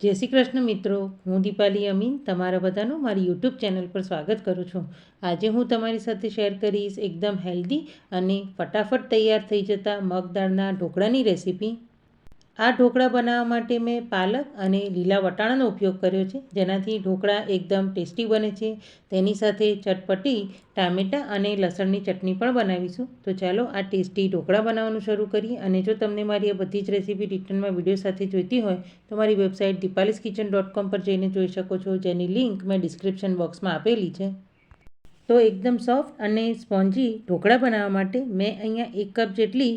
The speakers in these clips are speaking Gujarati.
જય શ્રી કૃષ્ણ મિત્રો. હું દીપાલી અમીન. તમારા બધાનું મારી યુટ્યુબ ચેનલ પર સ્વાગત કરું છું. આજે હું તમારી સાથે શેર કરીશ એકદમ હેલ્ધી અને ફટાફટ તૈયાર થઈ જતા મગ દાળના ઢોકળાની રેસીપી. આ ઢોકળા બનાવવા માટે મેં પાલક અને લીલા વટાણાનો ઉપયોગ કર્યો છે. જેનાથી ઢોકળા એકદમ ટેસ્ટી બને છે. તેની સાથે ચટપટી, ટામેટાં અને લસણની ચટણી પણ બનાવીશું. તો ચાલો આ ટેસ્ટી ઢોકળા બનાવવાનું શરૂ કરીએ અને જો તમને મારી આ બધી જ રેસીપી રિટર્નમાં વીડિયો સાથે જોઈતી હોય, તો મારી વેબસાઇટ દીપાલીસ કિચન ડોટ કોમ પર જઈને જોઈ શકો છો, જેની લિંક મેં ડિસ્ક્રિપ્શન બોક્સમાં આપેલી છે. તો એકદમ સોફ્ટ અને સ્પોન્જી ઢોકળા બનાવવા માટે મેં અહીંયા એક કપ જેટલી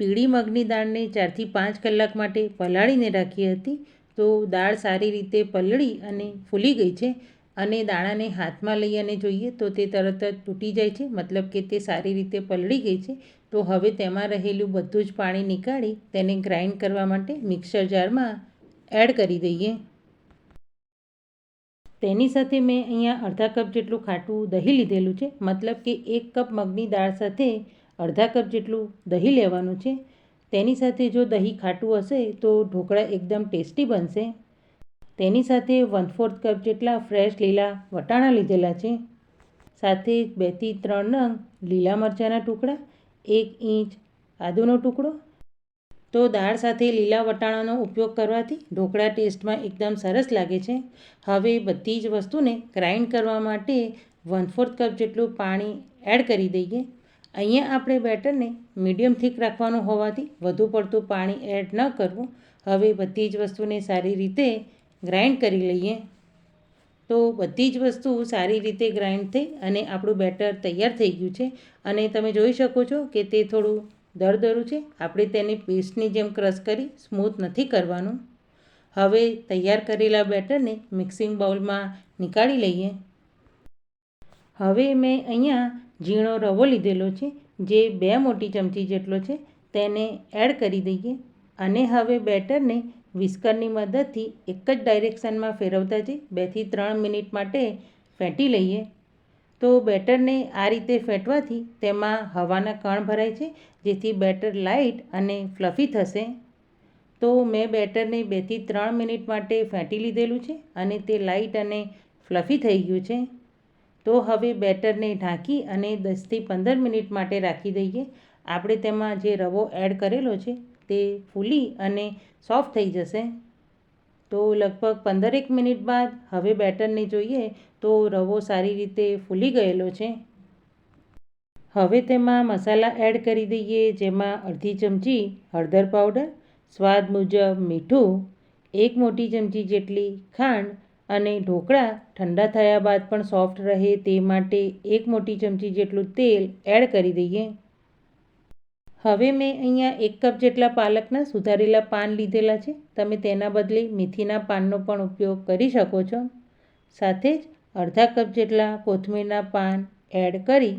પીળી મગની દાળને ચારથી પાંચ કલાક માટે પલાળીને રાખી હતી તો દાળ સારી રીતે પલળી અને ફૂલી ગઈ છે અને દાણાને હાથમાં લઈ અને જોઈએ તો તે તરત જ તૂટી જાય છે. મતલબ કે તે સારી રીતે પલળી ગઈ છે. તો હવે તેમાં રહેલું બધું જ પાણી નીકાળી તેને ગ્રાઇન્ડ કરવા માટે મિક્સર જારમાં એડ કરી દઈએ. તેની સાથે મેં અહીંયા અડધા કપ જેટલું ખાટું દહીં લીધેલું છે. મતલબ કે એક કપ મગની દાળ સાથે અડધા કપ જેટલું દહીં લેવાનું છે. તેની સાથે જો દહીં ખાટું હશે તો ઢોકળા એકદમ ટેસ્ટી બનશે. તેની સાથે વન ફોર્થ કપ જેટલા ફ્રેશ લીલા વટાણા લીધેલા છે. સાથે બેથી ત્રણ નંગ લીલા મરચાંના ટુકડા, એક ઇંચ આદુનો ટુકડો. તો દાળ સાથે લીલા વટાણાનો ઉપયોગ કરવાથી ઢોકળા ટેસ્ટમાં એકદમ સરસ લાગે છે. હવે બધી જ વસ્તુને ગ્રાઇન્ડ કરવા માટે વન ફોર્થ કપ જેટલું પાણી એડ કરી દઈએ. અહીંયા આપણે બેટરને મીડિયમ થીક રાખવાનું હોવાથી વધુ પડતું પાણી એડ ન કરવું. હવે બધી જ વસ્તુને સારી રીતે ગ્રાઇન્ડ કરી લઈએ. તો બધી જ વસ્તુ સારી રીતે ગ્રાઇન્ડ થઈ અને આપણું બેટર તૈયાર થઈ ગયું છે. અને તમે જોઈ શકો છો કે તે થોડું દરદરું છે. આપણે તેને પેસ્ટની જેમ ક્રશ કરી સ્મૂથ નથી કરવાનું. હવે તૈયાર કરેલા બેટરને મિક્સિંગ બાઉલમાં નીકાળી લઈએ. હવે મેં અહીંયા ઝીણો રવો લીધેલો છે, જે બે મોટી ચમચી જેટલો છે, તેને એડ કરી દઈએ. અને હવે બેટરને વિસ્કરની મદદથી એક જ ડાયરેક્શનમાં ફેરવતા જઈ, બેથી ત્રણ મિનિટ માટે ફેંટી લઈએ. તો બેટરને આ રીતે ફેંટવાથી તેમાં હવાના કણ ભરાય છે, જેથી બેટર લાઇટ અને ફ્લફી થશે. તો મેં બેટરને બેથી ત્રણ મિનિટ માટે ફેંટી લીધેલું છે અને તે લાઇટ અને ફ્લફી થઈ ગયું છે. તો હવે બેટરને ઢાંકી અને દસથી પંદર મિનિટ માટે રાખી દઈએ. આપણે તેમાં જે રવો એડ કરેલો છે તે ફૂલી અને સોફ્ટ થઈ જશે. તો લગભગ પંદરેક મિનિટ બાદ હવે બેટરને જોઈએ તો રવો સારી રીતે ફૂલી ગયેલો છે. હવે તેમાં મસાલા એડ કરી દઈએ જેમાં અડધી ચમચી હળદર પાવડર, સ્વાદ મુજબ મીઠું, એક મોટી ચમચી જેટલી ખાંડ અને ઢોકળા ઠંડા થયા બાદ પણ સોફ્ટ રહે તે માટે એક મોટી ચમચી જેટલું તેલ એડ કરી દઈએ. હવે મેં અહીંયા એક કપ જેટલા પાલકના સુધારેલા પાન લીધેલા છે. તમે તેના બદલે મેથીના પાનનો પણ ઉપયોગ કરી શકો છો. સાથે જ અડધા કપ જેટલા કોથમીરના પાન એડ કરી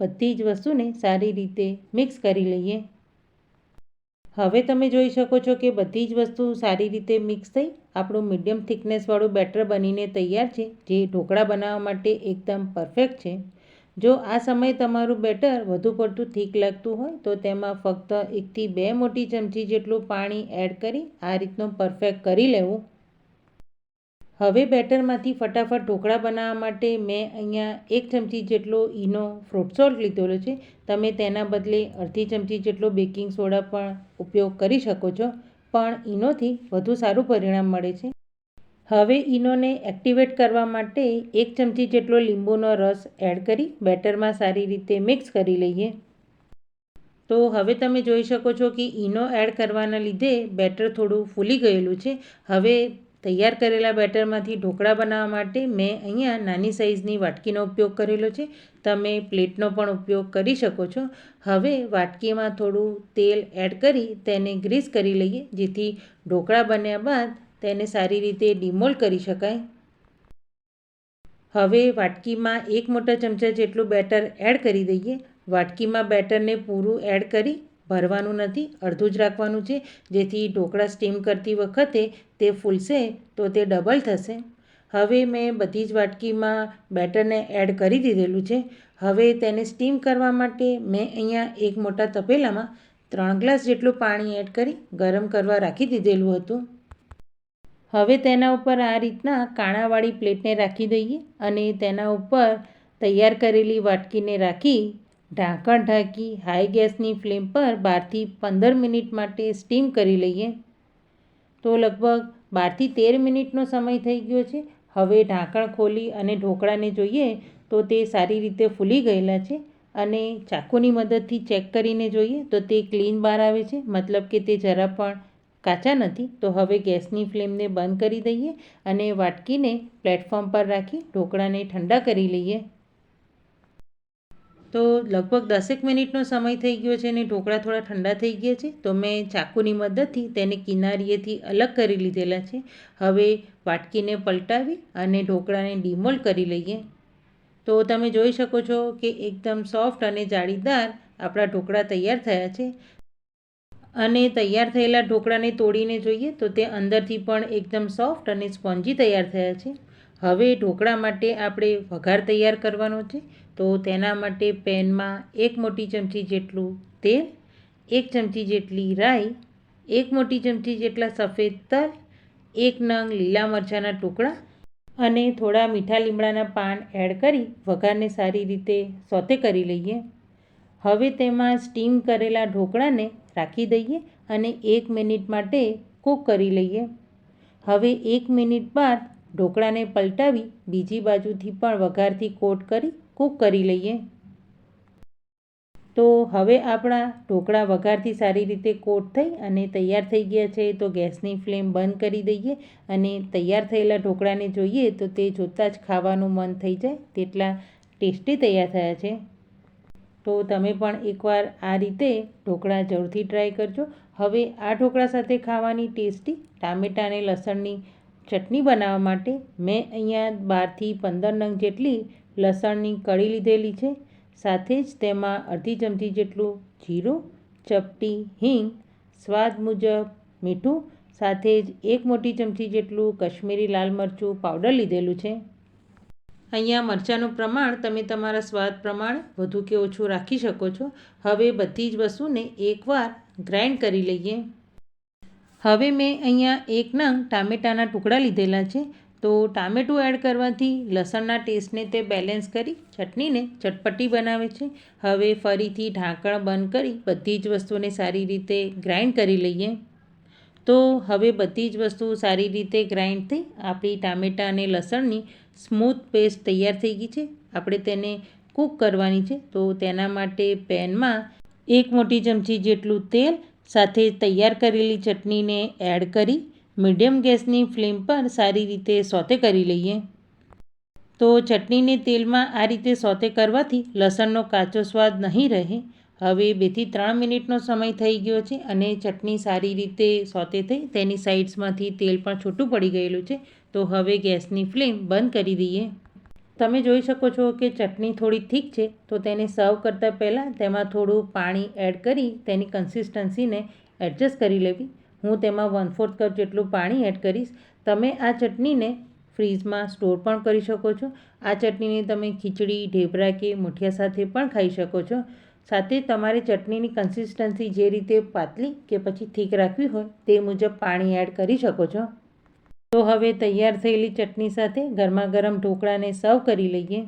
બધી જ વસ્તુને સારી રીતે મિક્સ કરી લઈએ. હવે તમે જોઈ શકો છો કે બધી જ વસ્તુ સારી રીતે મિક્સ થઈ. આપણું મીડિયમ થિકનેસવાળું બેટર બનીને તૈયાર છે, જે ઢોકળા બનાવવા માટે એકદમ પરફેક્ટ છે. જો આ સમયે તમારું બેટર વધુ પડતું થીક લાગતું હોય, તો તેમાં ફક્ત એકથી બે મોટી ચમચી જેટલું પાણી એડ કરી આ રીતનું પરફેક્ટ કરી લેવું. હવે બેટરમાંથી ફટાફટ ઢોકળા બનાવવા માટે મેં અહીંયા એક ચમચી જેટલો ઈનો ફ્રૂટ સોલ્ટ લીધેલો છે. તમે તેના બદલે અડધી ચમચી જેટલો બેકિંગ સોડા પણ ઉપયોગ કરી શકો છો, પણ ઈનોથી વધુ સારું પરિણામ મળે છે. હવે ઈનોને એક્ટિવેટ કરવા માટે એક ચમચી જેટલો લીંબુનો રસ એડ કરી બેટરમાં સારી રીતે મિક્સ કરી લઈએ. તો હવે તમે જોઈ શકો છો કે ઈનો એડ કરવાના લીધે બેટર થોડું ફૂલી ગયેલું છે. હવે તૈયાર કરેલા બેટરમાંથી ઢોકળા બનાવવા માટે મેં અહીંયા નાની સાઇઝની વાટકીનો ઉપયોગ કરેલો છે. તમે પ્લેટનો પણ ઉપયોગ કરી શકો છો. હવે વાટકીમાં થોડું તેલ એડ કરી તેને ગ્રીસ કરી લઈએ, જેથી ઢોકળા બન્યા બાદ તેને સારી રીતે ડિમોલ કરી શકાય. હવે વાટકીમાં એક મોટા ચમચા જેટલું બેટર એડ કરી દઈએ. વાટકીમાં બેટરને પૂરું એડ કરી ભરવાનું નથી, અડધું જ રાખવાનું છે. જેથી ઢોકળા સ્ટીમ કરતી વખતે તે ફૂલશે તો તે ડબલ થશે. હવે મેં બધી જ વાટકીમાં બેટરને એડ કરી દીધેલું છે. હવે તેને સ્ટીમ કરવા માટે મેં અહીંયા એક મોટા તપેલામાં ત્રણ ગ્લાસ જેટલું પાણી એડ કરી ગરમ કરવા રાખી દીધેલું હતું. હવે તેના ઉપર આ રીતના કાણાવાળી પ્લેટને રાખી દઈએ અને તેના ઉપર તૈયાર કરેલી વાટકીને રાખી ઢાંકણ ઢાંકી હાઈ ગેસની ફ્લેમ પર બારથી પંદર મિનિટ માટે સ્ટીમ કરી લઈએ. તો લગભગ બારથી તેર મિનિટનો સમય થઈ ગયો છે. હવે ઢાંકણ ખોલી અને ઢોકળાને જોઈએ તો તે સારી રીતે ફૂલી ગયેલા છે અને ચાકુની મદદથી ચેક કરીને જોઈએ તો તે ક્લીન બહાર આવે છે. મતલબ કે તે જરા પણ કાચા નથી. તો હવે ગેસની ફ્લેમને બંધ કરી દઈએ અને વાટકીને પ્લેટફોર્મ પર રાખી ઢોકળાને ઠંડા કરી લઈએ. તો લગભગ દસેક મિનિટનો સમય થઈ ગયો છે અને ઢોકળા થોડા ઠંડા થઈ ગયા છે, તો મેં ચાકુની મદદથી તેને કિનારીએથી અલગ કરી લીધેલા છે. હવે વાટકીને પલટાવી અને ઢોકળાને ડિમોલ્ડ કરી લઈએ. તો તમે જોઈ શકો છો કે એકદમ સોફ્ટ અને જાળીદાર આપણા ઢોકળા તૈયાર થયા છે. અને તૈયાર થયેલા ઢોકળાને તોડીને જોઈએ તો તે અંદરથી પણ એકદમ સોફ્ટ અને સ્પોન્જી તૈયાર થયા છે. હવે ઢોકળા માટે આપણે વઘાર તૈયાર કરવાનો છે. તો તેના માટે પેનમાં એક મોટી ચમચી જેટલું તેલ, એક ચમચી જેટલી રાઈ, એક મોટી ચમચી જેટલા સફેદ તલ, એક નંગ લીલા મરચાંના ટુકડા અને થોડા મીઠા લીમડાના પાન એડ કરી વઘારને સારી રીતે સોતે કરી લઈએ. હવે તેમાં સ્ટીમ કરેલા ઢોકળાને રાખી દઈએ અને એક મિનિટ માટે કૂક કરી લઈએ. હવે એક મિનિટ બાદ ઢોકળાને પલટાવી બીજી બાજુથી પણ વઘારથી કોટ કરી કૂક કરી લઈએ. તો હવે આપણા ઢોકળા વઘારથી સારી રીતે કોટ થઈ અને તૈયાર થઈ ગયા છે તો ગેસની ફ્લેમ બંધ કરી દઈએ અને તૈયાર થયેલા ઢોકળાને જોઈએ તો તે જોતાં જ ખાવાનું મન થઈ જાય તેટલા ટેસ્ટી તૈયાર થયા છે. તો તમે પણ એકવાર આ રીતે ઢોકળા જરૂરથી ટ્રાય કરજો. હવે આ ઢોકળા સાથે ખાવાની ટેસ્ટી ટામેટાં અને લસણની ચટણી બનાવવા માટે મેં અહીંયા બારથી પંદર નંગ જેટલી લસણની કળી લીધેલી છે. સાથે જ તેમાં અડધી ચમચી જેટલું જીરું, ચપટી, હિંગ, સ્વાદ મુજબ મીઠું, સાથે જ એક મોટી ચમચી જેટલું કશ્મીરી લાલ મરચું પાવડર લીધેલું છે. અહીંયા મરચાંનું પ્રમાણ તમે તમારા સ્વાદ પ્રમાણે વધુ કે ઓછું રાખી શકો છો. હવે બધી જ વસ્તુને એકવાર ગ્રાઇન્ડ કરી લઈએ. હવે મેં અહીંયા એક નંગ ટામેટાના ટુકડા લીધેલા છે, તો ટામેટું એડ કરવાથી લસણના ટેસ્ટને તે બેલેન્સ કરી ચટણીને ચટપટી બનાવે છે. હવે ફરીથી ઢાંકણ બંધ કરી બધી જ વસ્તુને સારી રીતે ગ્રાઇન્ડ કરી લઈએ. તો હવે બધી જ વસ્તુ સારી રીતે ગ્રાઇન્ડ થઈ આપણી ટામેટાં અને લસણની સ્મૂથ પેસ્ટ તૈયાર થઈ ગઈ છે. આપણે તેને કૂક કરવાની છે, તો તેના માટે પેનમાં એક મોટી ચમચી જેટલું તેલ સાથે તૈયાર કરેલી ચટણીને એડ કરી મીડિયમ ગેસની ફ્લેમ પર સારી રીતે સોતે કરી લઈએ. તો ચટણીને તેલમાં આ રીતે સોતે કરવાથી લસણનો કાચો સ્વાદ નહીં રહે. હવે બેથી ત્રણ મિનિટનો સમય થઈ ગયો છે અને ચટણી સારી રીતે સોતે થઈ તેની સાઇડ્સમાંથી તેલ પણ છૂટું પડી ગયેલું છે. તો હવે ગેસની ફ્લેમ બંધ કરી દઈએ. તમે જોઈ શકો છો કે ચટણી થોડી થીક છે, તો તેને સર્વ કરતાં પહેલાં તેમાં થોડું પાણી એડ કરી તેની કન્સિસ્ટન્સીને એડજસ્ટ કરી લેવી. હું તેમાં વન ફોર્થ કપ જેટલું પાણી એડ કરીશ. તમે આ ચટણીને ફ્રીજમાં સ્ટોર પણ કરી શકો છો. આ ચટણીને તમે ખીચડી, ઢેબરા કે મુઠિયા સાથે પણ ખાઈ શકો છો. સાથે તમારે ચટણીની કન્સિસ્ટન્સી જે રીતે પાતળી કે પછી થીક રાખવી હોય તે મુજબ પાણી એડ કરી શકો છો. તો હવે તૈયાર થયેલી ચટણી સાથે ગરમા ગરમ ઢોકળાને સર્વ કરી લઈએ.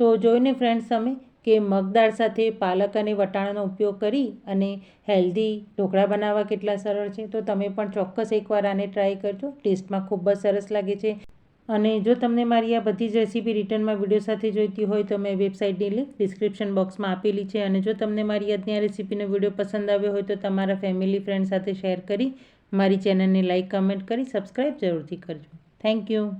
તો જોઈને ફ્રેન્ડ્સ તમે કે મગદાળ સાથે પાલક અને વટાણાનો ઉપયોગ કરી અને હેલ્ધી ઢોકળા બનાવવા કેટલા સરળ છે તો તમે પણ ચોક્કસ એકવાર આને ટ્રાય કરજો. ટેસ્ટમાં ખૂબ જ સરસ લાગે છે. અને જો તમને મારી આ બધી જ રેસીપી રિટર્નમાં વીડિયો સાથે જોઈતી હોય તો મેં વેબસાઇટની લિંક ડિસ્ક્રિપ્શન બોક્સમાં આપેલી છે અને જો તમને મારી આજની આ રેસીપીનો વીડિયો પસંદ આવ્યો હોય તો તમારા ફેમિલી ફ્રેન્ડ સાથે શેર કરી મારી ચેનલને લાઇક કમેન્ટ કરી સબસ્ક્રાઈબ જરૂરથી કરજો. Thank you.